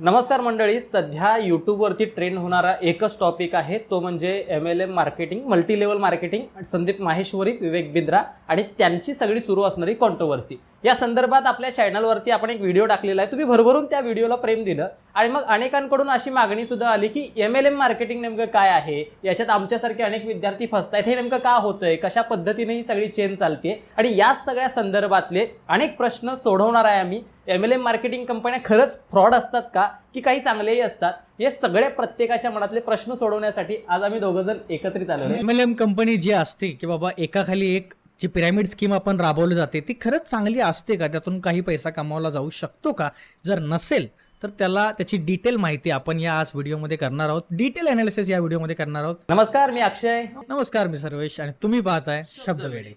नमस्कार मंडळी सध्या यूट्यूबवरती ट्रेंड होणारा एकच टॉपिक आहे तो म्हणजे M L M marketing multi level marketing Sandeep Maheshwari Vivek Bindra आणि त्यांची सगळी सुरू असणारी कॉन्ट्रोवर्सी या संदर्भात आपल्या चॅनलवरती आपण एक व्हिडिओ टाकलेला आहे. तुम्ही भरभरून त्या व्हिडिओला प्रेम दिलं. आणि मग अनेकांकडून अशी मागणी सुद्धा आली की एम एल एम मार्केटिंग नेमकं काय आहे? याच्यात आमच्यासारखे अनेक विद्यार्थी फसतायत. हे नेमकं का होतंय? कशा पद्धतीने ही सगळी चेन चालते आणि याच सगळ्या संदर्भातले अनेक प्रश्न सोडवणार आहे आम्ही. एम एल एम मार्केटिंग कंपन्या खरंच फ्रॉड असतात का? की काही चांगलेही असतात? हे सगळे प्रत्येकाच्या मनातले प्रश्न सोडवण्यासाठी आज आम्ही दोघं जण एकत्रित आलो एम एल एम कंपनी जी असते की बाबा एकाखाली एक जी पिरामिड स्कीम आपण राबवली जाते ती खरंच चांगली असते का? त्यातून काही पैसा कमावला जाऊ शकतो का? जर नसेल तर त्याला त्याची डिटेल माहिती आपण या आज व्हिडिओमध्ये करणार आहोत. डिटेल अनालिसिस या व्हिडिओमध्ये करणार आहोत. नमस्कार मी अक्षय. नमस्कार मी सर्वेश. आणि तुम्ही पाहताय शब्दवेडे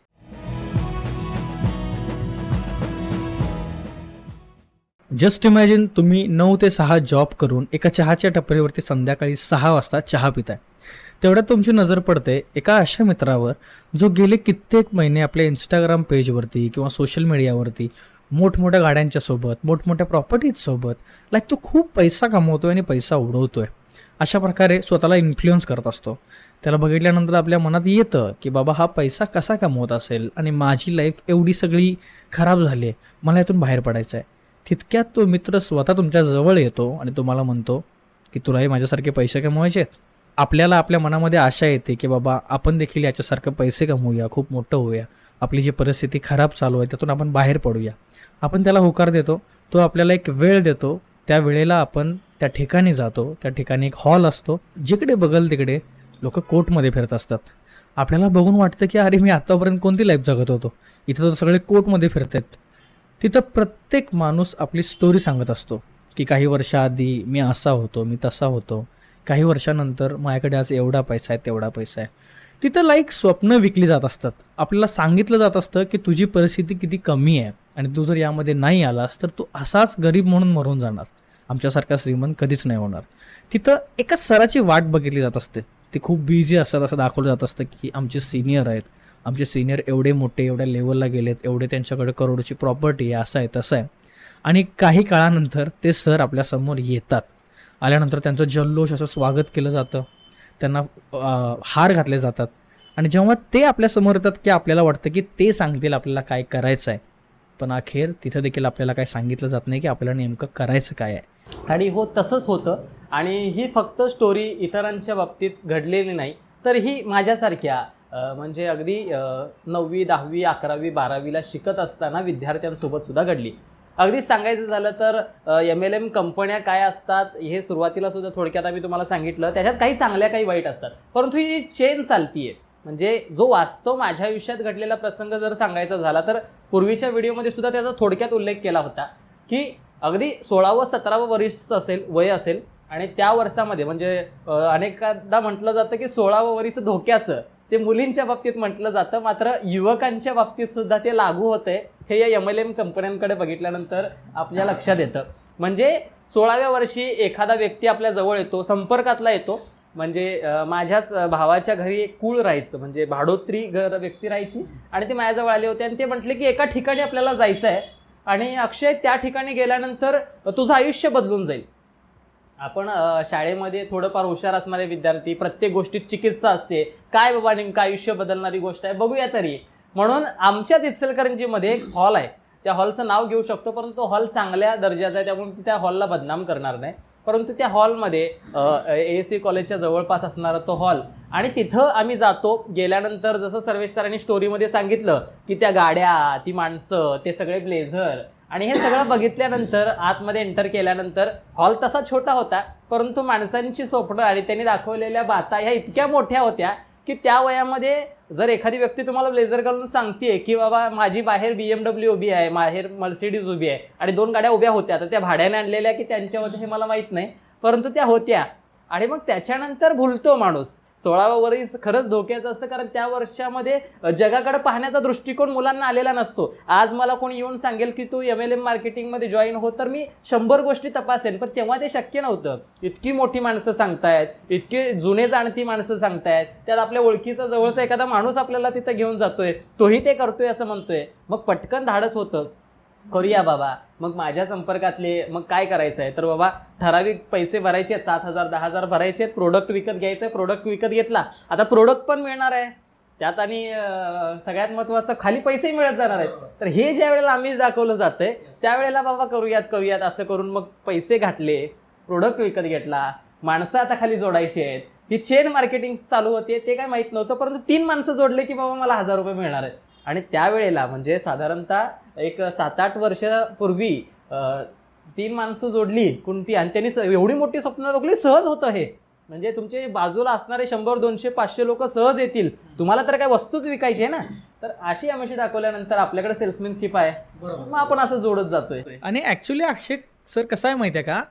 जस्ट इमॅजिन तुम्ही नऊ ते सहा जॉब करून एका चहाच्या टपरीवरती संध्याकाळी सहा वाजता चहा पिताय. तेवढ्यात तुमची नजर पडते एका अशा मित्रावर जो गेले कित्येक महिने आपल्या इंस्टाग्राम पेजवरती किंवा सोशल मीडियावरती मोठमोठ्या गाड्यांच्या सोबत मोठमोठ्या प्रॉपर्टीजसोबत लाईक तो खूप पैसा कमवतोय आणि पैसा उडवतोय. अशा प्रकारे स्वतःला इन्फ्लुअन्स करत असतो. त्याला बघितल्यानंतर आपल्या मनात येतं की बाबा हा पैसा कसा कमवत असेल आणि माझी लाईफ एवढी सगळी खराब झाली आहे मला यातून बाहेर पडायचं आहे तितक्यात तो मित्र स्वतः तुमच्या जवळ येतो आणि तुम्हाला म्हणतो की तुलाही माझ्यासारखे पैसे कमवायचे आहेत? आपल्याला आपल्या मनामध्ये आशा येते की बाबा आपण देखील याच्यासारखं पैसे कमवूया खूप मोठं होऊया. आपली जी परिस्थिती खराब चालू आहे त्यातून आपण बाहेर पडूया. आपण त्याला होकार देतो तो आपल्याला एक वेळ देतो त्या वेळेला आपण त्या ठिकाणी जातो त्या ठिकाणी एक हॉल असतो जिकडे बघल तिकडे लोक कोर्टमध्ये फिरत असतात. आपल्याला बघून वाटतं की अरे मी आत्तापर्यंत कोणती लाईफ जगत होतो? इथं तर सगळे कोर्टमध्ये फिरत आहेत तिथं प्रत्येक माणूस आपली स्टोरी सांगत असतो की काही वर्षाआधी मी असा होतो मी तसा होतो. काही वर्षानंतर माझ्याकडे आज एवढा पैसा आहे तेवढा पैसा आहे. तिथं लाईक स्वप्न विकली जात असतात. आपल्याला सांगितलं जात असतं की तुझी परिस्थिती किती कमी आहे आणि तू जर यामध्ये नाही आलास तर तू असाच गरीब म्हणून मरून जाणार. आमच्यासारखा श्रीमंत कधीच नाही होणार. तिथं एका सराची वाट बघितली जात असते. ते खूप बिझी असतात असं दाखवलं जात असतं की आमचे सिनियर आहेत. आमचे सिनियर एवढे मोठे एवढ्या लेवलला गेलेत एवढे त्यांच्याकडे करोडची प्रॉपर्टी आहे असं आहे तसं आहे. आणि काही काळानंतर ते सर आपल्यासमोर येतात. आल्यानंतर त्यांचं जल्लोष असं स्वागत केलं जातं. त्यांना हार घातले जातात. आणि जेव्हा ते आपल्यासमोर येतात की आपल्याला वाटतं की ते सांगतील आपल्याला काय करायचं आहे पण अखेर तिथं देखील आपल्याला काय सांगितलं जात नाही की आपल्याला नेमकं करायचं काय आहे. आणि हो तसंच होतं. आणि ही फक्त स्टोरी इतरांच्या बाबतीत घडलेली नाही. तर ही माझ्यासारख्या म्हणजे अगदी नववी दहावी अकरावी बारावीला शिकत असताना विद्यार्थ्यांसोबत सुद्धा घडली. अगदी सांगायचं झालं तर एम एल एम कंपन्या काय असतात हे सुरुवातीला सुद्धा थोडक्यात आम्ही तुम्हाला सांगितलं. त्याच्यात काही चांगल्या काही वाईट असतात. परंतु ही चेन चालतीये म्हणजे जो वास्तव माझ्या आयुष्यात घडलेला प्रसंग जर सांगायचा झाला तर पूर्वीच्या व्हिडिओमध्ये सुद्धा त्याचा थोडक्यात उल्लेख केला होता की अगदी सोळावं सतरावं वरिष्ठ असेल वय असेल आणि त्या वर्षामध्ये म्हणजे अनेकदा म्हटलं जातं की सोळावं वरिष्ठ धोक्याचं ते मुलींच्या बाबतीत म्हटलं जातं मात्र युवकांच्या बाबतीत सुद्धा ते लागू होतंय. हे या एम एल एम कंपन्यांकडे बघितल्यानंतर आपल्या लक्षात येतं. म्हणजे सोळाव्या वर्षी एखादा व्यक्ती आपल्या जवळ येतो संपर्कातला येतो म्हणजे माझ्याच भावाच्या घरी एक कुळ राहायचं म्हणजे भाडोत्री घर व्यक्ती राहायची आणि ते माझ्याजवळ आले होते आणि ते म्हटले की एका ठिकाणी आपल्याला जायचं आहे आणि अक्षय त्या ठिकाणी गेल्यानंतर तुझं आयुष्य बदलून जाईल. आपण शाळेमध्ये थोडंफार हुशार असणारे विद्यार्थी प्रत्येक गोष्टीत चिकित्सा असते. काय बाबा नेमकं आयुष्य बदलणारी गोष्ट आहे? बघूया तरी. म्हणून आमच्याच इचलकरंजीमध्ये एक हॉल आहे. त्या हॉलचं नाव घेऊ शकतो परंतु हॉल चांगल्या दर्जाचा आहे त्यामुळे त्या हॉलला बदनाम करणार नाही. परंतु त्या हॉलमध्ये ए सी कॉलेजच्या जवळपास असणारा तो हॉल आणि तिथं आम्ही जातो. गेल्यानंतर जसं सर्वेश सरांनी स्टोरीमध्ये सांगितलं की त्या गाड्या ती माणसं ते सगळे ब्लेझर आणि हे सगळं बघितल्यानंतर आतमध्ये एंटर केल्यानंतर हॉल तसा छोटा होता परंतु माणसांची स्वप्न आणि त्यांनी दाखवलेल्या बाता ह्या इतक्या मोठ्या होत्या की त्या वयामध्ये जर एखादी व्यक्ती तुम्हाला ब्लेझर घालून सांगते की बाबा माझी बाहेर बी एम डब्ल्यू उभी आहे बाहेर मर्सिडीज उभी आहे आणि दोन गाड्या उभ्या होत्या तर त्या भाड्याने आणलेल्या की त्यांच्यामध्ये हे मला माहीत नाही परंतु त्या होत्या. आणि मग त्याच्यानंतर भुलतो माणूस. सोळावं वर्ष खरंच धोक्याचं असतं कारण त्या वर्षामध्ये जगाकडे पाहण्याचा दृष्टिकोन मुलांना आलेला नसतो. आज मला कोणी येऊन सांगेल की तू एम एल एम मार्केटिंगमध्ये जॉईन हो तर मी शंभर गोष्टी तपासेन पण तेव्हा ते शक्य नव्हतं. इतकी मोठी माणसं सांगतायत इतके जुने जाणती माणसं सांगतायत त्यात आपल्या ओळखीचा जवळचा एखादा माणूस आपल्याला तिथं घेऊन जातोय तोही ते करतोय असं म्हणतोय. मग पटकन धाडस होतं. करूया बाबा. मग माझ्या संपर्कातले मग काय करायचं आहे तर बाबा ठराविक पैसे भरायचे आहेत सात हजार दहा हजार भरायचे आहेत प्रोडक्ट विकत घ्यायचं आहे प्रोडक्ट विकत घेतला. आता प्रोडक्ट पण मिळणार आहे. त्यात आणि सगळ्यात महत्त्वाचं खाली पैसेही मिळत जाणार आहेत. तर हे ज्या वेळेला आम्हीच दाखवलं जातंय त्यावेळेला बाबा करूयात करूयात असं करून मग पैसे घातले प्रोडक्ट विकत घेतला. माणसं आता खाली जोडायची आहेत. ही चेन मार्केटिंग चालू होते ते काय माहीत नव्हतं परंतु तीन माणसं जोडले की बाबा मला हजार रुपये मिळणार आहेत. आणि त्यावेळेला म्हणजे साधारणतः एक सात आठ वर्षापूर्वी तीन माणसं जोडली कोणती आणि त्यांनी एवढी मोठी स्वप्न बघली सहज होतं हे. म्हणजे तुमचे बाजूला असणारे शंभर दोनशे पाचशे लोक सहज येतील. तुम्हाला तर काय वस्तूच विकायची आहे ना? तर अशी आमिषी दाखवल्यानंतर आपल्याकडे सेल्समॅनशिप आहे. मग आपण असं जोडत जातोय. आणि ऍक्च्युली अक्षय सर कसं आहे माहिती आहे का?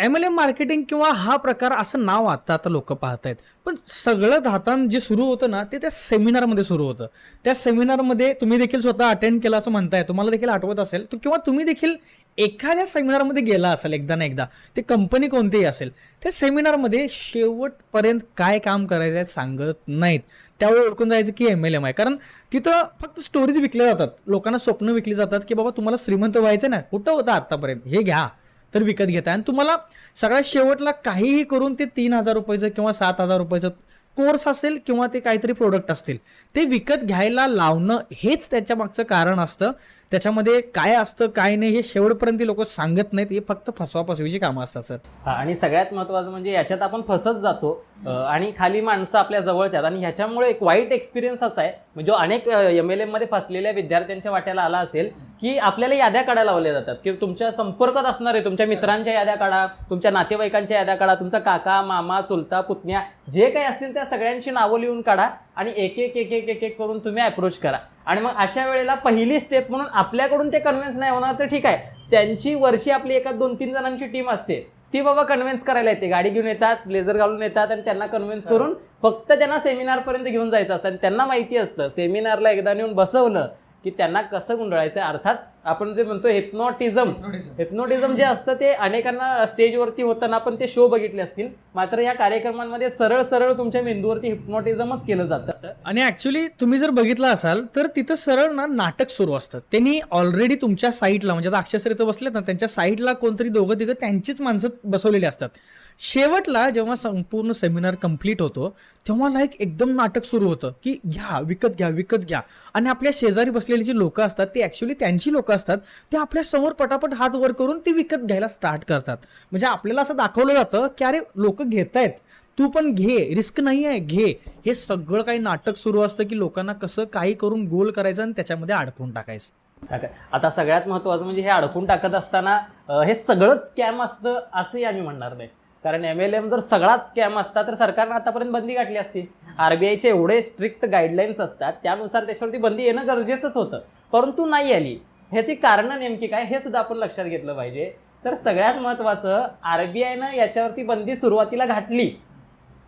एम एल एम मार्केटिंग किंवा हा प्रकार असं नाव आता आता लोक पाहत आहेत पण सगळं धातान जे सुरू होतं ना ते त्या सेमिनारमध्ये सुरू होतं. त्या सेमिनारमध्ये तुम्ही देखील स्वतः अटेंड केलं असं म्हणताय तुम्हाला देखील आठवत असेल तर किंवा तुम्ही देखील एखाद्या सेमिनारमध्ये गेला असेल एकदा ना एकदा ते कंपनी कोणतीही असेल त्या सेमिनारमध्ये शेवटपर्यंत काय काम करायचं आहे सांगत नाहीत. त्यावेळी ओळखून जायचं की एम एल एम आहे. कारण तिथं फक्त स्टोरीज विकल्या जातात. लोकांना स्वप्न विकली जातात की बाबा तुम्हाला श्रीमंत व्हायचं ना कुठं होतं आतापर्यंत? हे घ्या. तर विकत घेता आणि तुम्हाला सगळ्यात शेवटला काहीही करून ते तीन हजार रुपयाचं किंवा सात हजार रुपयाचं कोर्स असेल किंवा ते काहीतरी प्रोडक्ट असतील ते विकत घ्यायला लावणं हेच त्याच्या मागचं कारण असतं. त्याच्यामध्ये काय असतं काय नाही हे शेवटपर्यंत लोक सांगत नाहीत. हे फक्त फसवाफसवीची कामं असतात सर. आणि सगळ्यात महत्त्वाचं म्हणजे याच्यात आपण फसत जातो आणि खाली माणसं आपल्या जवळच्यात आहेत. आणि ह्याच्यामुळे एक वाईट एक्सपिरियन्स असा आहे म्हणजे जो अनेक एम एल एमध्ये फसलेल्या विद्यार्थ्यांच्या वाट्याला आला असेल की आपल्याला याद्या काढायला लावल्या जातात. की तुमच्या संपर्कात असणारे तुमच्या मित्रांच्या याद्या काढा तुमच्या नातेवाईकांच्या याद्या काढा तुमचा काका मामा चुलता पुतण्या जे काही असतील त्या सगळ्यांची नावं लिहून काढा. आणि एक एक एक एक एक एक करून तुम्ही अप्रोच करा. आणि मग अशा वेळेला पहिली स्टेप म्हणून आपल्याकडून ते कन्व्हिन्स नाही होणार तर ठीक आहे. त्यांची वर्षी आपली एका दोन तीन जणांची टीम असते. ती बाबा कन्व्हिन्स करायला येते. गाडी घेऊन येतात ब्लेझर घालून येतात आणि त्यांना कन्व्हिन्स करून फक्त त्यांना सेमिनारपर्यंत घेऊन जायचं असतं. आणि त्यांना माहिती असतं. सेमिनारला एकदा नेऊन बसवलं की त्यांना कसं गुंडाळायचं अर्थात आपण जे म्हणतो हिप्नॉटिझम हिप्नोटिझम जे असतं ते अनेकांना स्टेजवरती होताना पण ते शो बघितले असतील. मात्र या कार्यक्रमांमध्ये सरळ सरळ तुमच्या मेंदूवरती हिप्नोटिझमच केलं जातं. आणि ऍक्च्युली तुम्ही जर बघितलं असाल तर तिथं सरळ ना नाटक सुरू असतं. त्यांनी ऑलरेडी तुमच्या साईटला म्हणजे आता अक्षर इथं बसलेत ना त्यांच्या साईटला कोणतरी दोघं तिघं त्यांचीच माणसं बसवलेली असतात. शेवटला जेव्हा संपूर्ण सेमिनार कंप्लीट होतो तेव्हा लाईक एकदम नाटक सुरू होतं की घ्या विकत घ्या विकत घ्या. आणि आपल्या शेजारी बसलेली जी लोकं असतात ती ॲक्च्युली त्यांची लोकं असतात ते आपल्यासमोर पटापट हात वर करून ती विकत घ्यायला स्टार्ट करतात. म्हणजे आपल्याला असं दाखवलं जातं की अरे लोक घेत आहेत तू पण घे रिस्क नाही आहे घे. हे सगळं काही नाटक सुरू असतं की लोकांना कसं काही करून गोल करायचं आणि त्याच्यामध्ये अडकून टाकायचं. आता सगळ्यात महत्त्वाचं म्हणजे हे अडकून टाकत असताना हे सगळंच स्कॅम असतं असंही आम्ही म्हणणार नाही. कारण एम एल एम जर सगळाच स्कॅम असता तर सरकारनं आतापर्यंत बंदी घातली असती. आरबीआयचे एवढे स्ट्रिक्ट गाईडलाईन्स असतात त्यानुसार त्याच्यावरती बंदी येणं गरजेचंच होतं. परंतु नाही आली. ह्याची कारणं नेमकी काय हे सुद्धा आपण लक्षात घेतलं पाहिजे. तर सगळ्यात महत्त्वाचं आरबीआयनं याच्यावरती बंदी सुरुवातीला घातली.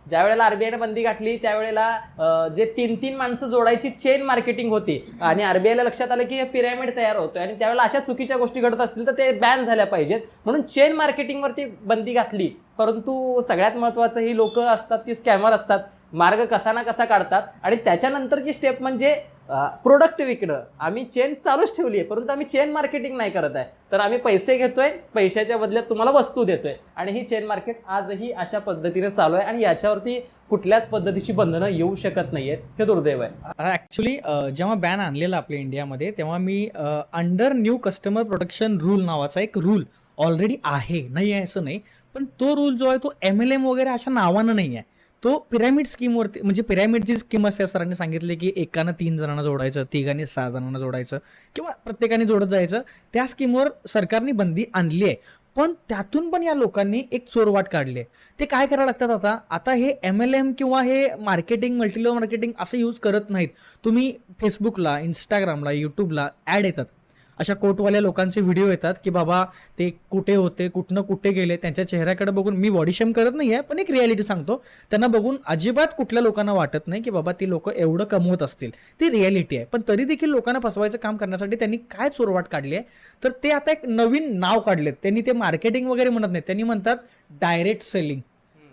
ज्या वेळेला आरबीआयनं बंदी घातली त्यावेळेला जे तीन तीन माणसं जोडायची चेन मार्केटिंग होती. आणि आरबीआयला लक्षात आलं की हे पिरॅमिड तयार होतोय आणि त्यावेळेला अशा चुकीच्या गोष्टी घडत असतील तर ते बॅन झाल्या पाहिजेत. म्हणून चेन मार्केटिंगवरती बंदी घातली. परंतु सगळ्यात महत्त्वाचं ही लोक असतात ती स्कॅमर असतात. मार्ग कसा ना कसा काढतात. आणि त्याच्यानंतरची स्टेप म्हणजे प्रोडक्ट विकणं. आम्ही चेन चालूच ठेवली आहे परंतु आम्ही चेन मार्केटिंग नाही करत आहे. तर आम्ही पैसे घेतोय पैशाच्या बदल्यात तुम्हाला वस्तू देतोय. आणि ही चेन मार्केट आजही अशा पद्धतीने चालू आहे आणि याच्यावरती कुठल्याच पद्धतीची बंधनं येऊ शकत नाही आहेत हे दुर्दैव आहे. ऍक्च्युली जेव्हा बॅन आणलेला आपल्या इंडियामध्ये तेव्हा मी under new customer protection rule नावाचा एक रूल ऑलरेडी आहे. नाही आहे असं नाही पण तो रूल जो आहे तो एम एल एम वगैरे अशा नावानं नाही आहे. तो पिरॅमिड स्कीमवरती म्हणजे पिरॅमिडची स्कीम असते सरांनी सांगितले की एकानं तीन जणांना जोडायचं तिघांनी सहा जणांना जोडायचं किंवा प्रत्येकाने जोडत जायचं त्या स्कीमवर सरकारने बंदी आणली आहे. पण त्यातून पण या लोकांनी एक चोरवाट काढली आहे. ते काय करायला लागतात आता? आता हे एम एल एम किंवा हे मार्केटिंग मल्टीलेवल मार्केटिंग असं यूज करत नाहीत. तुम्ही फेसबुकला इंस्टाग्रामला यूट्यूबला ॲड येतात. अशा कोटवाल्या लोकांचे व्हिडिओ येतात की बाबा ते कुठे होते कुठनं कुठे गेले त्यांच्या चेहऱ्याकडे बघून मी बॉडी शेम करत नाही आहे पण एक रियालिटी सांगतो. त्यांना बघून अजिबात कुठल्या लोकांना वाटत नाही की बाबा ती लोक एवढं कमवत असतील. ती रियालिटी आहे. पण तरी देखील लोकांना फसवायचं काम करण्यासाठी त्यांनी काय चोरवाट काढली आहे? तर ते आता एक नवीन नाव काढलेत. त्यांनी ते मार्केटिंग वगैरे म्हणत नाही त्यांनी म्हणतात direct selling.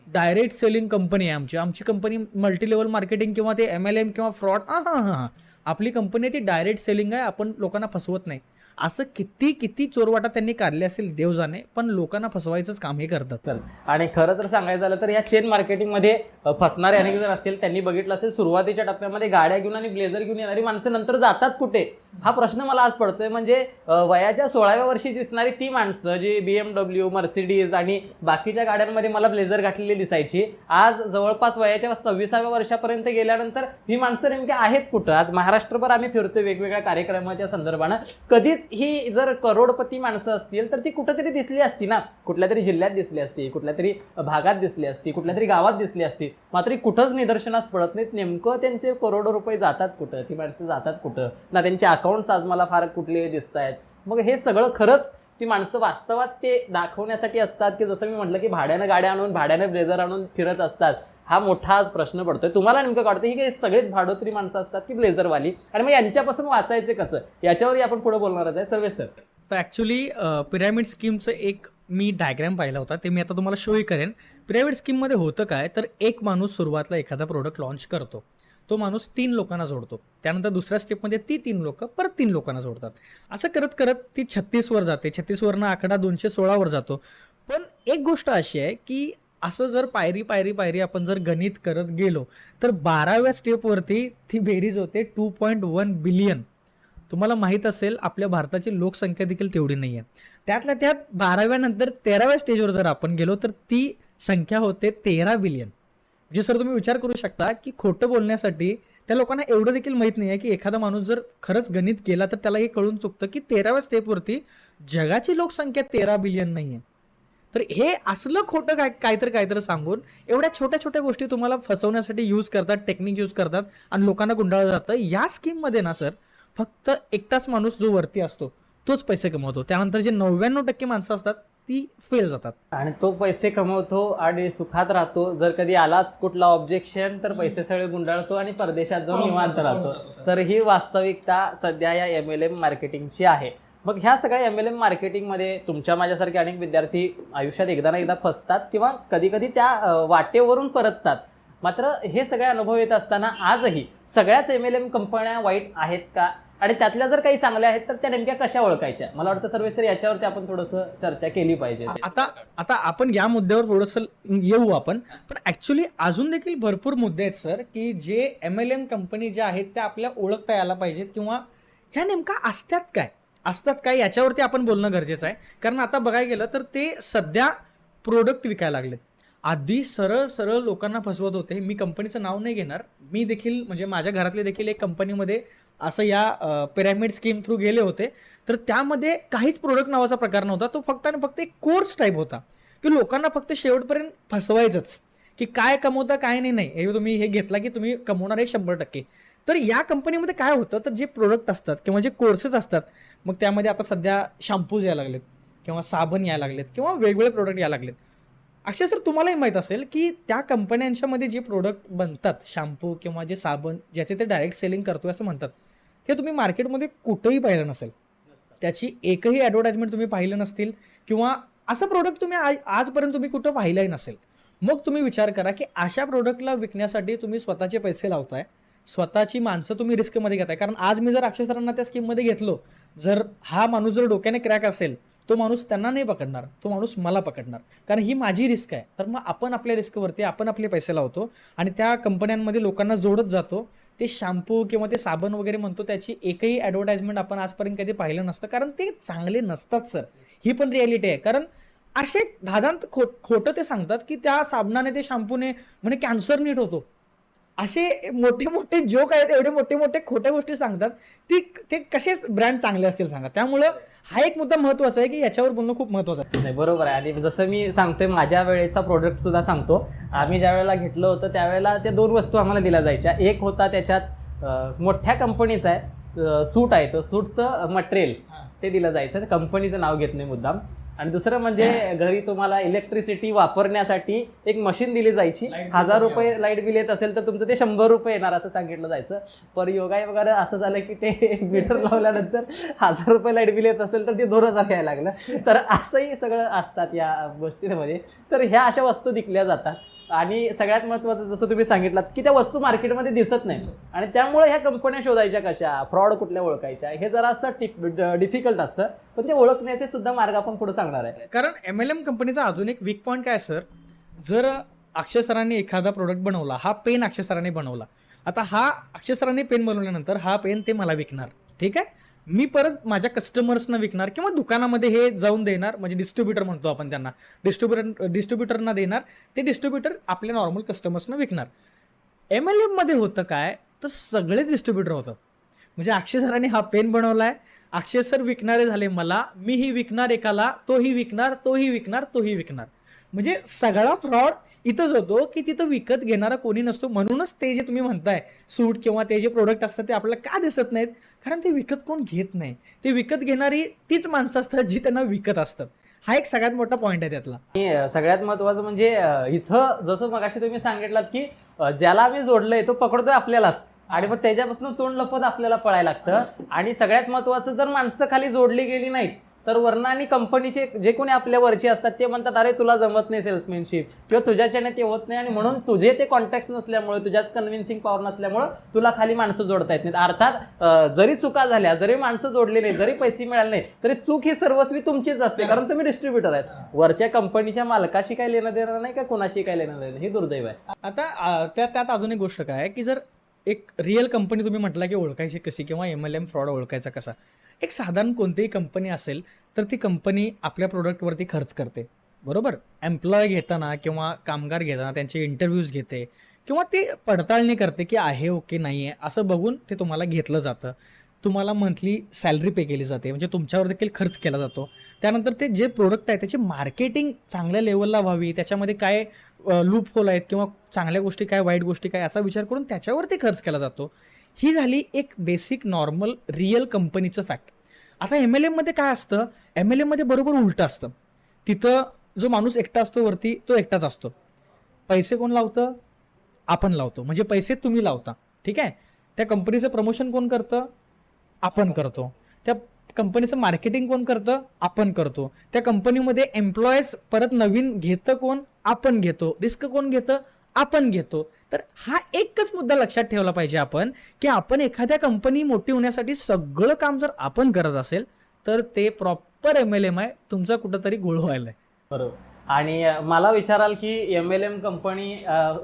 Direct selling company आहे आमची. आमची कंपनी मल्टी लेवल मार्केटिंग किंवा ते एम एल एम किंवा फ्रॉड. हां हां हां आपली कंपनी ती डायरेक्ट सेलिंग आहे. आपण लोकांना फसवत नाही. असं किती किती चोरवाटा त्यांनी काढले असेल देव जाणे पण लोकांना फसवायचंच काम हे करतात. तर आणि खरं तर सांगायचं झालं तर या चेन मार्केटिंगमध्ये फसणारे अनेक जण असतील त्यांनी बघितलं असेल सुरुवातीच्या टप्प्यामध्ये गाड्या घेऊन आणि ब्लेझर घेऊन येणारी माणसं नंतर जातात कुठे? हा प्रश्न मला आज पडतोय. म्हणजे वयाच्या सोळाव्या वर्षी दिसणारी ती माणसं जी बी एम डब्ल्यू मर्सिडीज आणि बाकीच्या गाड्यांमध्ये मला ब्लेझर घातलेली दिसायची आज जवळपास वयाच्या सव्वीसाव्या वर्षापर्यंत गेल्यानंतर ही माणसं नेमकी आहेत कुठं? आज महाराष्ट्रभर आम्ही फिरतोय वेगवेगळ्या कार्यक्रमाच्या संदर्भानं. कधीच ही जर करोडपती माणसं असतील तर ती कुठंतरी दिसली असती ना. कुठल्या तरी जिल्ह्यात दिसली असती कुठल्या तरी भागात दिसली असती कुठल्या तरी गावात दिसली असती. मात्र कुठंच निदर्शनास पडत नाहीत. नेमकं त्यांचे करोडो रुपये जातात कुठं? ती माणसं जातात कुठं? ना त्यांचे अकाउंट्स आज मला फार कुठले दिसत आहेत मग हे सगळं खरंच ती माणसं वास्तवात ते दाखवण्यासाठी असतात की जसं मी म्हटलं की भाड्यानं गाड्या आणून भाड्यानं ब्लेझर आणून फिरत असतात. हा मोठा आज प्रश्न पडतोय. तुम्हाला नेमकं वाटतं ही काही सगळेच भाडोत्री माणसं असतात की ब्लेझरवाली? आणि मग यांच्यापासून वाचायचे कसं? याच्यावरही आपण पुढे बोलणारच आहे. Survey sir. तर ॲक्च्युली पिरॅमिड स्कीमचं एक मी डायग्रॅम पाहिला होता. ते मी आता तुम्हाला शोही करेन. पिरॅमिड स्कीममध्ये होतं काय? तर एक माणूस सुरुवातला एखादा प्रोडक्ट लॉन्च करतो. तो माणूस तीन लोकांना जोडतो. त्यानंतर दुसऱ्या स्टेपमध्ये ती तीन लोक परत तीन लोकांना जोडतात. असं करत करत ती छत्तीसवर जाते. छत्तीसवरनं आकडा दोनशे सोळावर जातो. पण एक गोष्ट अशी आहे की असं जर पायरी पायरी पायरी आपण जर गणित करत गेलो तर बाराव्या स्टेपवरती ती बेरीज होते टू पॉईंट वन बिलियन तुम्हाला माहीत असेल आपल्या भारताची लोकसंख्या देखील तेवढी नाही आहे त्यातल्या त्यात बाराव्या नंतर तेराव्या स्टेजवर जर आपण गेलो तर ती संख्या होते तेरा बिलियन जे सर तुम्ही विचार करू शकता की खोटं बोलण्यासाठी त्या लोकांना एवढं देखील माहीत नाही आहे की एखादा माणूस जर खरंच गणित केला तर त्याला हे कळून चुकतं की तेराव्या स्टेपवरती जगाची लोकसंख्या तेरा बिलियन नाही आहे तर हे असलं खोटं काय काहीतरी काहीतरी सांगून एवढ्या छोट्या छोट्या गोष्टी तुम्हाला फसवण्यासाठी यूज करतात टेक्निक यूज करतात आणि लोकांना गुंडाळलं जातं. या स्कीममध्ये ना सर फक्त एकटाच माणूस जो वरती असतो तोच पैसे कमवतो. त्यानंतर जे नव्याण्णव टक्के माणसं असतात ती फेल जातात. आणि तो पैसे कमवतो आणि सुखात राहतो. जर कधी आलाच कुठला ऑब्जेक्शन तर पैसे सगळे गुंडाळतो आणि परदेशात जाऊन निवांत राहतो. तर ही वास्तविकता सध्या या एम एल एम मार्केटिंगची आहे. मग ह्या सगळ्या एम एल एम मार्केटिंगमध्ये तुमच्या माझ्यासारखे अनेक विद्यार्थी आयुष्यात एकदा ना एकदा फसतात किंवा कधी कधी त्या वाटेवरून परततात. मात्र हे सगळे अनुभव येत असताना आजही सगळ्याच एम एल एम कंपन्या वाईट आहेत का? आणि त्यातल्या जर काही चांगल्या आहेत तर त्या नेमक्या कशा ओळखायच्या? मला वाटतं सर्वेसर याच्यावरती आपण थोडंसं चर्चा केली पाहिजे. आता आता आपण या मुद्द्यावर थोडंसं येऊ आपण. पण ऍक्च्युली अजून देखील भरपूर मुद्दे आहेत सर की जे एम एल एम कंपनी ज्या आहेत त्या आपल्या ओळखता यायला पाहिजेत किंवा ह्या नेमका असतात काय? असतात काय याच्यावरती आपण बोलणं गरजेचं आहे. कारण आता बघायला गेलं तर ते सध्या प्रोडक्ट विकायला लागलेत. आधी सरळ सरळ लोकांना फसवत होते. मी कंपनीचं नाव नाही घेणार. मी देखील म्हणजे माझ्या घरातले देखील एक कंपनीमध्ये असं या पिरॅमिड स्कीम थ्रू गेले होते. तर त्यामध्ये काहीच प्रोडक्ट नावाचा प्रकार नव्हता. तो फक्त आणि फक्त एक कोर्स टाईप होता. की लोकांना फक्त शेवटपर्यंत फसवायचंच. की काय कमवता काय नाही नाही. हे तुम्ही हे घेतला की तुम्ही कमवणार आहे शंभर टक्के. तर या कंपनीमध्ये काय होतं? तर जे प्रोडक्ट असतात किंवा जे कोर्सेस असतात मग त्यामध्ये आता सध्या शॅम्पूज यायला लागलेत किंवा साबण यायला लागलेत किंवा वेगवेगळे प्रोडक्ट यायला लागलेत. अक्षय सर तुम्हालाही माहीत असेल की त्या कंपन्यांच्यामध्ये जे प्रोडक्ट बनतात शॅम्पू किंवा जे साबण ज्याचे ते डायरेक्ट सेलिंग करतोय असं म्हणतात ते तुम्ही मार्केटमध्ये कुठंही पाहिलं नसेल. त्याची एकही ॲडव्हर्टाइजमेंट तुम्ही पाहिलं नसतील किंवा असं प्रोडक्ट तुम्ही आज आजपर्यंत तुम्ही कुठं पाहिलंही नसेल. मग तुम्ही विचार करा की अशा प्रोडक्टला विकण्यासाठी तुम्ही स्वतःचे पैसे लावताय स्वतःची माणसं तुम्ही रिस्कमध्ये घेताय. कारण आज मी जर अक्षय सरांना त्या स्कीममध्ये घेतलो जर हा माणूस जर डोक्याने क्रॅक असेल तो माणूस त्यांना नाही पकडणार तो माणूस मला पकडणार. कारण ही माझी रिस्क आहे. तर मग आपण आपल्या रिस्कवरती आपण आपले पैसे लावतो आणि त्या कंपन्यांमध्ये लोकांना जोडत जातो. ते शॅम्पू किंवा ते साबण वगैरे म्हणतो त्याची एकही ॲडव्हर्टाइजमेंट आपण आजपर्यंत कधी पाहिलं नसतं. कारण ते चांगले नसतात सर ही पण रिॲलिटी आहे. कारण असे धादांत खो खोटं ते सांगतात की त्या साबणाने ते शॅम्पूने म्हणजे कॅन्सर नीट होतो. असे मोठे मोठे जोक आहेत एवढे मोठे मोठे खोट्या गोष्टी सांगतात. ती ते कसे ब्रँड चांगले असतील सांगा. त्यामुळं हा एक मुद्दा महत्त्वाचा आहे की याच्यावर बोलणं खूप महत्वाचं आहे. नाही बरोबर आहे. आणि जसं मी सांगतोय माझ्या वेळेचा प्रोडक्ट सुद्धा सांगतो. आम्ही ज्या वेळेला घेतलं होतं त्यावेळेला त्या दोन वस्तू आम्हाला दिल्या जायच्या. एक होता त्याच्यात मोठ्या कंपनीचा आहे सूट आहे. तो सूटचं मटेरियल ते दिलं जायचं. कंपनीचं नाव घेत नाही मुद्दाम. आणि दुसरं म्हणजे घरी तुम्हाला इलेक्ट्रिसिटी वापरण्यासाठी एक मशीन दिली जायची. हजार रुपये लाइट बिल येत असेल तर तुमचं ते शंभर रुपये येणार असं सांगितलं जायचं. पर योगा वगैरे असं झालं की ते मीटर लावल्यानंतर हजार रुपये लाइट बिल येत असेल तर ते दोन हजार यायला लागलं. तर असंही सगळं असतात या गोष्टींमध्ये. तर ह्या अशा वस्तू विकल्या जातात. आणि सगळ्यात महत्त्वाचं जसं तुम्ही सांगितलं की त्या वस्तू मार्केटमध्ये दिसत नाही. आणि त्यामुळे ह्या कंपन्या शोधायच्या कशा? फ्रॉड कुठल्या ओळखायच्या? हे जरा असं डिफिकल्ट असतं. पण ते ओळखण्याचे सुद्धा मार्ग आपण पुढे सांगणार आहे. कारण एम एल एम कंपनीचा अजून एक वीक पॉईंट काय सर जर अक्षय एखादा प्रोडक्ट बनवला हा पेन अक्षय बनवला. आता हा अक्षय पेन बनवल्यानंतर हा पेन ते मला विकणार. ठीक आहे? मी परत माझ्या कस्टमर्सना विकणार किंवा दुकानामध्ये हे जाऊन देणार म्हणजे डिस्ट्रीब्युटर म्हणतो आपण त्यांना. डिस्ट्रीब्युटर डिस्ट्रीब्युटरना देणार ते डिस्ट्रीब्युटर आपल्या नॉर्मल कस्टमर्सना विकणार. एम एल एममध्ये होतं काय तर सगळेच डिस्ट्रीब्युटर होतं म्हणजे अक्षय सरांनी हा पेन बनवलाय. अक्षय सर विकणारे झाले मला मीही विकणार एकाला तोही विकणार तोही विकणार तोही विकणार. म्हणजे सगळा फ्रॉड इथंच होतो की तिथं विकत घेणारा कोणी नसतो म्हणूनच ते जे तुम्ही म्हणताय सूट किंवा ते जे प्रोडक्ट असतात ते आपल्याला का दिसत नाहीत? कारण ते विकत कोण घेत नाही. ते विकत घेणारी तीच माणसं असतात जी त्यांना विकत असतात. हा एक सगळ्यात मोठा पॉईंट आहे त्यातला. सगळ्यात महत्वाचं म्हणजे इथं जसं मगाशी तुम्ही सांगितलं की ज्याला आम्ही जोडलंय तो पकडतोय आपल्यालाच. आणि मग त्याच्यापासून तोंड लपत आपल्याला पळायला लागतं. आणि सगळ्यात महत्वाचं जर माणसं खाली जोडली गेली नाहीत तर वर्ण आणि कंपनीचे जे कोणी आपल्या वरचे असतात ते म्हणतात अरे तुला जमत नाही सेल्समॅनशिप किंवा तुझ्याच्याने ते होत नाही आणि म्हणून तुझे ते कॉन्टॅक्ट नसल्यामुळे तुझ्यात कन्व्हिन्सिंग पॉवर नसल्यामुळं तुला खाली माणसं जोडता येत नाहीत. अर्थात जरी चुका झाल्या जरी माणसं जोडली नाही जरी पैसे मिळाले नाही तरी चूक ही सर्वस्वी तुमचीच असते कारण तुम्ही डिस्ट्रीब्युटर आहेत. वरच्या कंपनीच्या मालकाशी काय लेणं देणार नाही का कोणाशी काय लेणं देणं हे दुर्दैव आहे. आता त्या त्यात अजून एक गोष्ट काय आहे की जर एक रिअल कंपनी तुम्ही म्हटला की ओळखायची कशी किंवा एम एल एम फ्रॉड ओळखायचा कसा एक साधारण कोणतीही कंपनी असेल तर ती कंपनी आपल्या प्रोडक्टवरती खर्च करते. बरोबर? एम्प्लॉय घेताना किंवा कामगार घेताना त्यांचे इंटरव्ह्यूज घेते किंवा ते पडताळणी करते की आहे ओके नाही आहे असं बघून ते तुम्हाला घेतलं जातं. तुम्हाला मंथली सॅलरी पे केली जाते म्हणजे तुमच्यावर देखील खर्च केला जातो. त्यानंतर ते जे प्रोडक्ट आहे त्याची मार्केटिंग चांगल्या लेवलला व्हावी त्याच्यामध्ये काय लूप होल आहेत किंवा चांगल्या गोष्टी काय वाईट गोष्टी काय याचा विचार करून त्याच्यावरती खर्च केला जातो. ही झाली एक बेसिक नॉर्मल रिअल कंपनीचं फॅक्ट आता एम एल एममध्ये काय असतं? एम एल एमध्ये बरोबर उलटं असतं. तिथं जो माणूस एकटा असतो वरती तो एकटाच असतो. पैसे कोण लावतं? आपण लावतो. म्हणजे पैसे तुम्ही लावता. ठीक आहे? त्या कंपनीचं प्रमोशन कोण करतं? आपण करतो. त्या कंपनीचं मार्केटिंग कोण करतं? आपण करतो. त्या कंपनीमध्ये एम्प्लॉयज परत नवीन घेतं कोण? आपण घेतो. रिस्क कोण घेतं? आपण घेतो. तर हा एकच मुद्दा लक्षात ठेवला पाहिजे आपण की आपण एखाद्या कंपनी मोठी होण्यासाठी सगळं काम जर आपण करत असेल तर ते प्रॉपर एम एल एम आहे तुमचा कुठंतरी गुळ व्हायला आहे. बरोबर. आणि मला विचाराल की एम एल एम कंपनी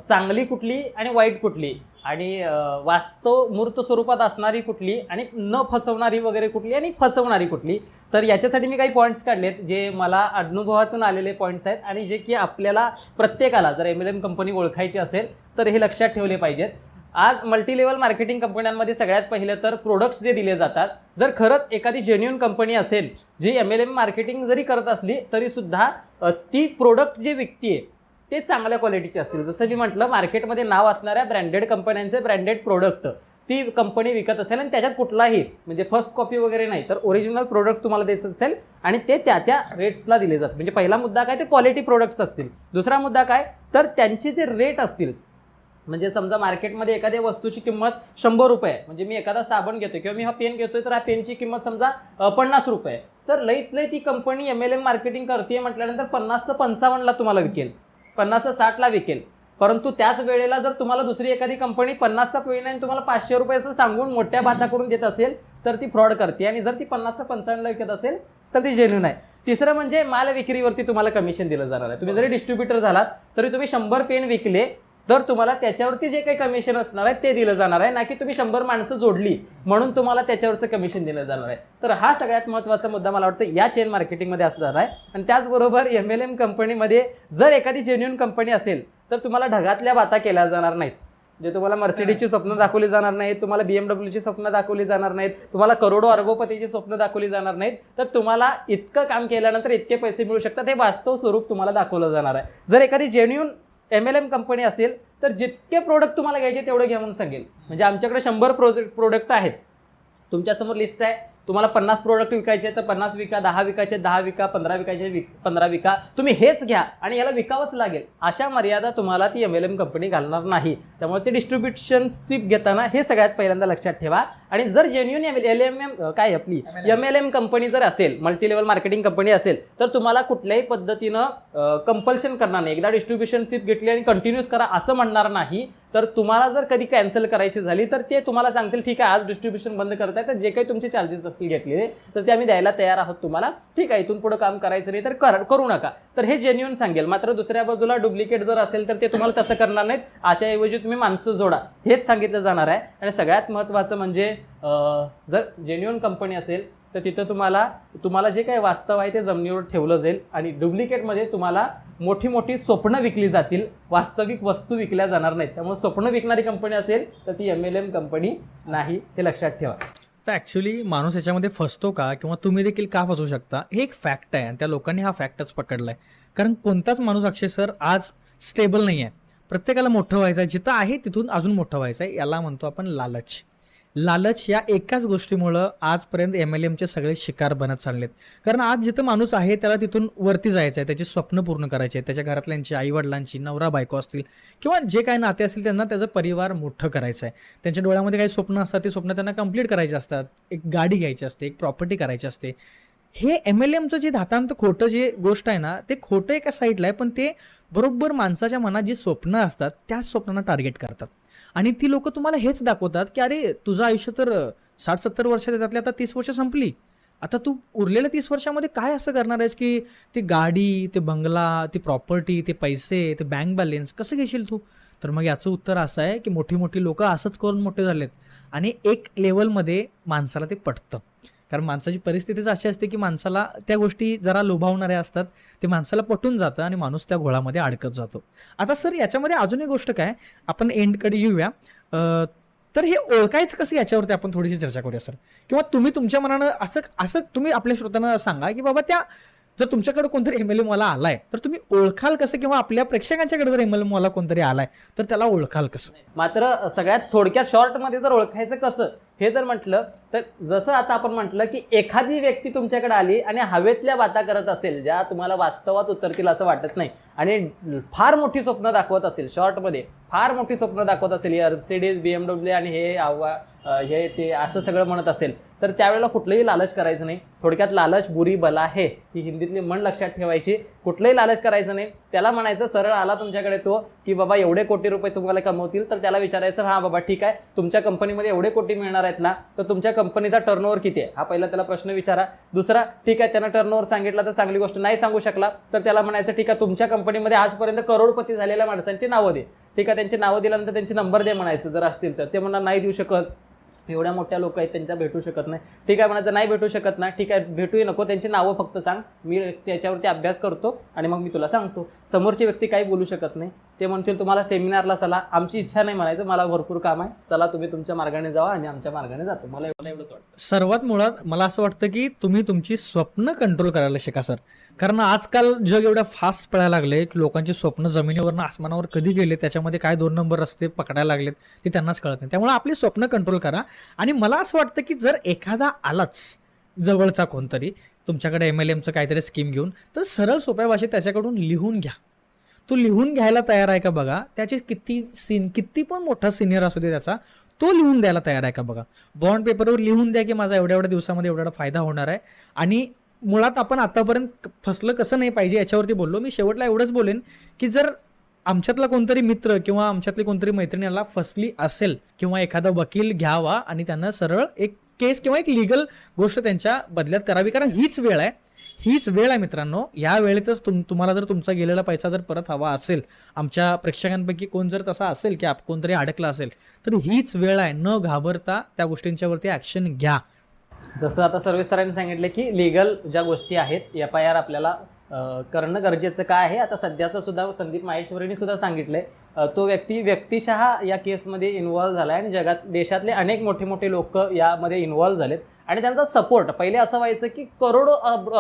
चांगली कुठली आणि वाईट कुठली? आणि वास्तव मूर्त स्वरूपात असणारी कुठली आणि न फसवणारी वगैरे कुठली आणि फसवणारी कुठली तर याच्यासाठी मी काही पॉईंट्स काढलेत जे मला अनुभवातून आलेले पॉईंट्स आहेत आणि जे की आपल्याला प्रत्येकाला जर एम एल एम कंपनी ओळखायची असेल तर हे लक्षात ठेवले पाहिजेत. आज मल्टीलेवल मार्केटिंग कंपन्यांमध्ये सगळ्यात पहिलं तर प्रोडक्ट्स जे दिले जातात. जर खरंच एखादी जेन्युन कंपनी असेल जी एम एल एम मार्केटिंग जरी करत असली तरीसुद्धा ती प्रोडक्ट जे आहे ते चांगल्या क्वालिटीचे असतील. जसं मी म्हटलं मार्केटमध्ये नाव असणाऱ्या ब्रँडेड कंपन्यांचे ब्रँडेड प्रोडक्ट ती कंपनी विकत असेल आणि त्याच्यात कुठलाही म्हणजे फर्स्ट कॉपी वगैरे नाही तर ओरिजिनल प्रोडक्ट तुम्हाला द्यायचं असेल आणि ते त्या त्या रेट्सला दिले जातात. म्हणजे पहिला मुद्दा काय ते क्वालिटी प्रोडक्ट्स असतील. दुसरा मुद्दा काय तर त्यांचे जे रेट असतील म्हणजे समजा मार्केटमध्ये एखाद्या वस्तूची किंमत शंभर रुपये म्हणजे मी एखादा साबण घेतोय किंवा मी हा पेन घेतोय तर हा पेनची किंमत समजा पन्नास रुपये तर लईत लई ती company M L M marketing करते म्हटल्यानंतर पन्नास पंचावन्नला तुम्हाला विकेल. पन्नासचा साठला विकेल. परंतु त्याच वेळेला जर तुम्हाला दुसरी एखादी कंपनी पन्नासचा पेन आणि तुम्हाला पाचशे रुपये असं सांगून मोठ्या बाधा करून देत असेल तर ती फ्रॉड करते. आणि जर ती पन्नासचा पंचावन्नला विकत असेल तर ती जेन्यून आहे. तिसरं म्हणजे माल विक्रीवरती तुम्हाला कमिशन दिलं जाणार आहे. तुम्ही जरी डिस्ट्रीब्युटर झालात तरी तुम्ही शंभर पेन विकले तर तुम्हाला त्याच्यावरती जे काही कमिशन असणार आहे ते दिलं जाणार आहे. ना की तुम्ही शंभर माणसं जोडली म्हणून तुम्हाला त्याच्यावरचं कमिशन दिलं जाणार आहे. तर हा सगळ्यात महत्त्वाचा मुद्दा मला वाटतं या चेन मार्केटिंगमध्ये असणार आहे. आणि त्याचबरोबर एम एल एम कंपनीमध्ये जर एखादी जेन्युन कंपनी असेल तर तुम्हाला ढगातल्या बाता केल्या जाणार नाहीत. जे तुम्हाला मर्सिडीजची स्वप्न दाखवली जाणार नाहीत तुम्हाला बीएमडब्ल्यूची स्वप्न दाखवली जाणार नाहीत तुम्हाला करोडो अर्गोपतीची स्वप्न दाखवली जाणार नाहीत तर तुम्हाला इतकं काम केल्यानंतर इतके पैसे मिळू शकतात हे वास्तव स्वरूप तुम्हाला दाखवलं जाणार आहे. जर एखादी genuine M L M company असेल तर जितके प्रोडक्ट तुम्हाला घ्यायचे तेवढं घ्या म्हणून सांगेल. म्हणजे आमच्याकडे शंभर प्रोजेक्ट प्रोडक्ट आहेत. तुमच्यासमोर लिस्ट आहे. तुम्हाला पन्नास प्रोडक्ट विकायचे तर पन्नास विका दहा विकायचे दहा विका पंधरा विकायचे विक पंधरा विका. तुम्ही हेच घ्या आणि याला विकावंच लागेल. अशा मर्यादा तुम्हाला ती एम एल एम कंपनी घालणार नाही. त्यामुळे ते डिस्ट्रीब्युशनशिप घेताना हे सगळ्यात पहिल्यांदा लक्षात ठेवा. आणि जर genuine M L M M काय आपली एम एल एम कंपनी जर असेल मल्टी लेवल मार्केटिंग कंपनी असेल तर तुम्हाला कुठल्याही पद्धतीनं कंपल्शन करणार नाही. एकदा डिस्ट्रीब्युशनशिप घेतली आणि कंटिन्यूस करा असं म्हणणार नाही. तर तुम्हाला जर कधी कॅन्सल करायची झाली तर ते तुम्हाला सांगतील ठीक आहे आज डिस्ट्रीब्युशन बंद करताय तर जे काही तुमचे चार्जेस असतील घेतलेले तर ते आम्ही द्यायला तयार आहोत तुम्हाला. ठीक आहे इथून पुढे काम करायचं नाही तर कर करू नका. तर हे जेन्युन सांगेल. मात्र दुसऱ्या बाजूला डुप्लिकेट जर असेल तर ते तुम्हाला तसं करणार नाहीत. अशाऐवजी तुम्ही माणसं जोडा. हेच सांगितलं जाणार आहे. आणि सगळ्यात महत्त्वाचं म्हणजे जर जेन्युन कंपनी असेल तर तिथं तुम्हाला तुम्हाला जे काही वास्तव आहे ते जमिनीवर ठेवलं जाईल आणि डुप्लिकेटमध्ये तुम्हाला मोठी मोठी स्वप्न विकली जातील. वास्तविक वस्तू विकल्या जाणार नाहीत. त्यामुळे स्वप्न विकणारी कंपनी असेल तर ती एम एल एम कंपनी नाही हे लक्षात ठेवा. तर ॲक्च्युली माणूस याच्यामध्ये फसतो का? किंवा तुम्ही देखील का फसू शकता? हे एक फॅक्ट आहे आणि त्या लोकांनी हा फॅक्टच पकडला आहे कारण कोणताच माणूस अक्षय सर आज स्टेबल नाही आहे प्रत्येकाला मोठं व्हायचं आहे जिथं आहे तिथून अजून मोठं व्हायचं आहे याला म्हणतो आपण लालच. लालच या एकाच गोष्टीमुळं आजपर्यंत एम एल एमचे सगळे शिकार बनत चाललेत. कारण आज जिथं माणूस आहे त्याला तिथून वरती जायचं आहे त्याची स्वप्न पूर्ण करायचे आहे त्याच्या घरातल्यांची आईवडिलांची नवरा बायको असतील किंवा जे काही नाते असतील त्यांना त्याचं परिवार मोठं करायचं आहे. त्यांच्या डोळ्यामध्ये काही स्वप्न असतात ते स्वप्न त्यांना कंप्लीट करायचे असतात. एक गाडी घ्यायची असते एक प्रॉपर्टी करायची असते. हे एम एल एमचं जे धातांत खोटं जे गोष्ट आहे ना ते खोटं एका साईडला आहे पण ते बरोबर माणसाच्या मनात जी स्वप्न असतात त्याच स्वप्नांना टार्गेट करतात. आणि ती लोक तुम्हाला हेच दाखवतात की अरे तुझं आयुष्य तर साठ सत्तर वर्षात त्यातली आता तीस वर्ष संपली. आता तू उरलेल्या तीस वर्षामध्ये काय असं करणार आहेस की ती गाडी ते बंगला ती प्रॉपर्टी ते पैसे ते बँक बॅलेन्स कसं घेशील तू? तर मग याचं उत्तर असं आहे की मोठी मोठी लोक असंच करून मोठे झालेत. आणि एक लेवलमध्ये माणसाला ते पटतं. कारण माणसाची परिस्थितीच अशी असते की माणसाला त्या गोष्टी जरा लोभावणाऱ्या असतात ते माणसाला पटून जातं आणि माणूस त्या घोळामध्ये अडकत जातो. आता सर याच्यामध्ये अजून एक गोष्ट काय? आपण एंडकडे येऊया. तर हे ओळखायचं कसं याच्यावरती आपण थोडीशी चर्चा करूया सर? किंवा तुम्ही तुमच्या मनानं असं असं तुम्ही आपल्या श्रोत्यांना सांगा की बाबा त्या जर तुमच्याकडे कोणतरी एम एल एमवाला आलाय तर तुम्ही ओळखाल कसं? किंवा आपल्या प्रेक्षकांच्याकडे जर एम एल एमवाला कोणतरी आलाय तर त्याला ओळखाल कसं? मात्र सगळ्यात थोडक्यात शॉर्टमध्ये जर ओळखायचं कसं? हे जर म्हटलं तर जसं आता आपण म्हटलं की एखादी व्यक्ती तुमच्याकडे आली आणि हवेतल्या बाता करत असेल ज्या तुम्हाला वास्तवात उतरतील असं वाटत नाही आणि फार मोठी स्वप्न दाखवत असेल शॉर्टमध्ये फार मोठी स्वप्न दाखवत असेल मर्सिडीज बी एम डब्ल्यू आणि हे आव्हा हे ते असं सगळं म्हणत असेल तर त्यावेळेला कुठलंही लालच करायचं नाही. थोडक्यात लालच बुरी बला आहे ही हिंदीतली म्हण लक्षात ठेवायची. कुठलंही लालच करायचं नाही. त्याला म्हणायचं सरळ आला तुमच्याकडे तो की बाबा एवढे कोटी रुपये तुम्हाला कमवतील तर त्याला विचारायचं हा बाबा ठीक आहे. तुमच्या कंपनीमध्ये एवढे कोटी मिळणार आहेत ना तर तुमच्या कंपनीचा टर्नओव्हर किती आहे? हा पहिला त्याला प्रश्न विचारा. दुसरा ठीक आहे त्यांना टर्नओव्हर सांगितला तर चांगली गोष्ट. नाही सांगू शकला तर त्याला म्हणायचं ठीक आहे तुमच्या कंपनीमध्ये आजपर्यंत करोडपती झालेल्या माणसांची नावं दे. ठीक आहे त्यांची नावं दिल्यानंतर त्यांचे नंबर दे म्हणायचं जर असतील तर. ते म्हणणार नाही देऊ शकत. एवढ्या मोठ्या लोक आहेत त्यांच्या भेटू शकत नाही. ठीक आहे म्हणायचं नाही भेटू शकत नाही ठीक आहे भेटूही नको त्यांची नावं फक्त सांग. मी त्याच्यावरती अभ्यास करतो आणि मग मी तुला सांगतो. समोरची व्यक्ती काही बोलू शकत नाही. ते म्हणतील तुम्हाला सेमिनारला चला आमची इच्छा नाही म्हणायचं मला भरपूर काम आहे. चला तुम्ही तुमच्या मार्गाने जावा आणि आमच्या मार्गाने जातो. मला एवढं एवढंच वाटतं. सर्वात मुळात मला असं वाटतं की तुम्ही तुमची स्वप्न कंट्रोल करायला शिका सर कारण आजकाल जग एवढं फास्ट पळायला लागले की लोकांची स्वप्न जमिनीवरनं आसमानावर कधी गेले त्याच्यामध्ये काय दोन नंबर रस्ते पकडायला लागलेत ते त्यांनाच कळत नाही. त्यामुळे आपली स्वप्न कंट्रोल करा. आणि मला असं वाटतं की जर एखादा आलाच जवळचा कोणतरी तुमच्याकडे एम एल एमचं काहीतरी स्कीम घेऊन तर सरळ सोप्या भाषेत त्याच्याकडून लिहून घ्या. तो लिहून घ्यायला तयार आहे का बघा? त्याचे किती सीन किती पण मोठा सिनियर असू दे त्याचा तो लिहून द्यायला तयार आहे का बघा? बॉन्ड पेपरवर लिहून द्या की माझा एवढ्या एवढ्या दिवसामध्ये एवढा एवढा फायदा होणार आहे. आणि मुळात आपण आतापर्यंत फसलं कसं नाही पाहिजे याच्यावरती बोललो. मी शेवटला एवढंच बोलेन की जर आमच्यातला कोणतरी मित्र किंवा आमच्यातली कोणतरी मैत्रिणी याला फसली असेल किंवा एखादा वकील घ्यावा आणि त्यांना सरळ एक केस किंवा एक लिगल गोष्ट त्यांच्या बदल्यात करावी कारण हीच वेळ आहे. हीच वेळ आहे मित्रांनो. या वेळेतच तुम तुम्हाला जर तुमचा गेलेला पैसा जर परत हवा असेल आमच्या प्रेक्षकांपैकी कोण जर तसा असेल की आप कोणतरी अडकला असेल तर हीच वेळ आहे. न घाबरता त्या गोष्टींच्यावरती ॲक्शन घ्या. जसं आता सर्व्हिस सरांनी सांगितलं की लिगल ज्या गोष्टी आहेत एफ आय आर आपल्याला करणं गरजेचं काय आहे? आता सध्याचं सुद्धा संदीप माहेश्वरीने सुद्धा सांगितलंय. तो व्यक्ती व्यक्तिशः या केसमध्ये इन्व्हॉल्व्ह झाला आहे आणि जगात देशातले अनेक मोठे मोठे लोक यामध्ये इन्व्हॉल्व्ह झालेत. आणि त्यांचा सपोर्ट पहिले असं व्हायचं की करोडो अब-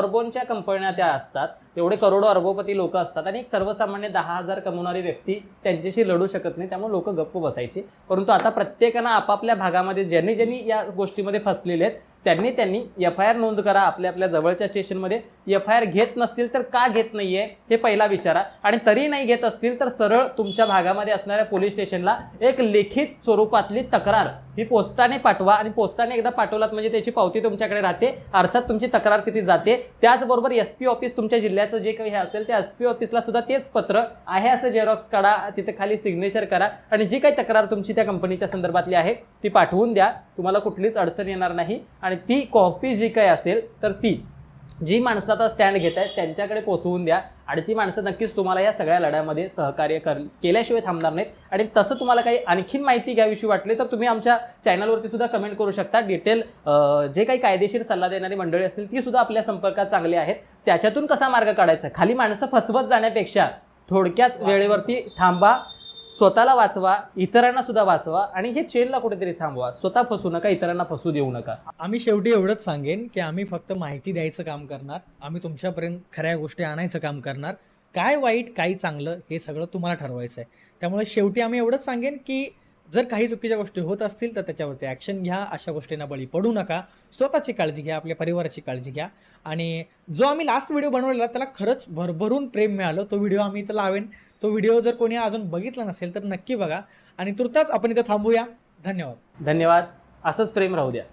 कंपन्या त्या असतात. एवढे करोडो अर्बोपती लोक असतात आणि एक सर्वसामान्य दहा हजार कमवणारी व्यक्ती त्यांच्याशी लढू शकत नाही त्यामुळे लोक गप्प बसायची. परंतु आता प्रत्येकानं आपापल्या भागामध्ये ज्यांनी ज्यांनी या गोष्टीमध्ये फसलेले आहेत त्यांनी त्यांनी एफ आय आर नोंद करा आपल्या आपल्या जवळच्या स्टेशनमध्ये एफ आय आर घेत नसतील तर का घेत नाही आहे हे पहिला विचारा. आणि तरी नाही घेत असतील तर सरळ तुमच्या भागामध्ये असणाऱ्या पोलीस स्टेशनला एक लिखित स्वरूपातली तक्रार. ही पोस्टाने पाठवा आणि पोस्टाने एकदा पाठवलात म्हणजे त्याची पावती तुमच्याकडे राहते. अर्थात तुमची तक्रार तिथे जाते. त्याचबरोबर एस पी ऑफिस तुमच्या जिल्ह्याचं जे काही हे असेल त्या एस पी ऑफिसला सुद्धा तेच पत्र आहे असं झेरॉक्स काढा तिथे खाली सिग्नेचर करा. आणि जी काही तक्रार तुमची त्या कंपनीच्या संदर्भातली आहे ती पाठवून द्या. तुम्हाला कुठलीच अडचण येणार नाही. आणि ती कॉपी जी काही असेल तर ती जी माणसं आता स्टँड घेत आहेत त्यांच्याकडे पोहोचवून द्या. आणि ती माणसं नक्कीच तुम्हाला या सगळ्या लढ्यामध्ये सहकार्य कर केल्याशिवाय थांबणार नाहीत. आणि तसं तुम्हाला काही आणखीन माहिती घ्यावीशी वाटली तर तुम्ही आमच्या चॅनलवरती सुद्धा कमेंट करू शकता. डिटेल जे काही कायदेशीर सल्ला देणारी मंडळी असतील ती सुद्धा आपल्या संपर्कात चांगली आहेत. त्याच्यातून कसा मार्ग काढायचा? खाली माणसं फसवत जाण्यापेक्षा थोडक्याच वेळेवरती थांबा. स्वतःला वाचवा इतरांना सुद्धा वाचवा आणि हे चेनला कुठेतरी थांबवा. स्वतः फसू नका इतरांना फसू देऊ नका. आम्ही शेवटी एवढंच सांगेन की आम्ही फक्त माहिती द्यायचं काम करणार. आम्ही तुमच्यापर्यंत खऱ्या गोष्टी आणायचं काम करणार. काय वाईट काय चांगलं हे सगळं तुम्हाला ठरवायचं आहे. त्यामुळे शेवटी आम्ही एवढंच सांगेन की जर काही चुकीच्या गोष्टी होत असतील तर त्याच्यावरती ॲक्शन घ्या अशा गोष्टींना बळी पडू नका. स्वतःची काळजी घ्या आपल्या परिवाराची काळजी घ्या. आणि जो आम्ही लास्ट व्हिडिओ बनवलेला त्याला खरंच भरभरून प्रेम मिळालं तो व्हिडिओ आम्ही इथं लावेन. तो व्हिडिओ जर कोणी अजून बघितला नसेल तर नक्की बघा. आणि तुर्ताच आपण इथं थांबूया. धन्यवाद. धन्यवाद. असंच प्रेम राहू द्या.